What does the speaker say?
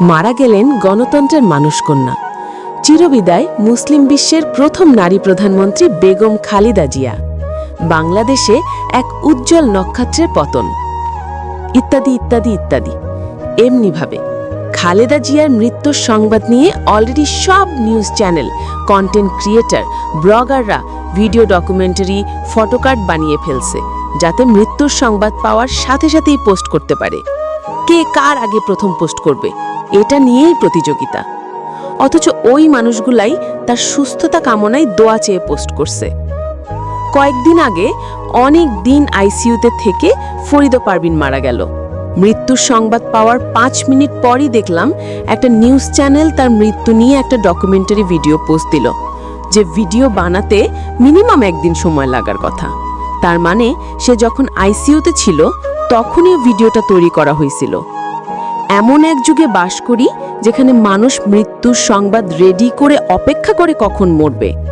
মারা গেলেন গণতন্ত্রের মানুষকন্যা। চিরবিদায় মুসলিম বিশ্বের প্রথম নারী প্রধানমন্ত্রী বেগম খালিদা জিয়া। বাংলাদেশে এক উজ্জ্বল নক্ষত্রের পতন। ইত্যাদি ইত্যাদি ইত্যাদি। এমনিভাবে খালেদা জিয়ার মৃত্যুর সংবাদ নিয়ে অলরেডি সব নিউজ চ্যানেল কন্টেন্ট ক্রিয়েটর ব্লগাররা ভিডিও ডকুমেন্টারি ফটোকার্ড বানিয়ে ফেলছে, যাতে মৃত্যুর সংবাদ পাওয়ার সাথে সাথেই পোস্ট করতে পারে। কে কার আগে প্রথম পোস্ট করবে? এটা নিয়েই প্রতিযোগিতা। অথচ ওই মানুষগুলাই তার সুস্থতা কামনায় দোয়া চেয়ে পোস্ট করছে। কয়েকদিন আগে অনেক দিন আইসিইউতে থেকে ফরিদ পারবিন মারা গেল। মৃত্যুর সংবাদ পাওয়ার পাঁচ মিনিট পরই দেখলাম একটা নিউজ চ্যানেল তার মৃত্যু নিয়ে একটা ডকুমেন্টারি ভিডিও পোস্ট দিল, যে ভিডিও বানাতে মিনিমাম একদিন সময় লাগার কথা। তার মানে সে যখন আইসিইউতে ছিল তখনই ভিডিওটা তৈরি করা হয়েছিল। এমন এক যুগে বাস করি, যেখানে মানুষ মৃত্যুর সংবাদ রেডি করে অপেক্ষা করে কখন মরবে।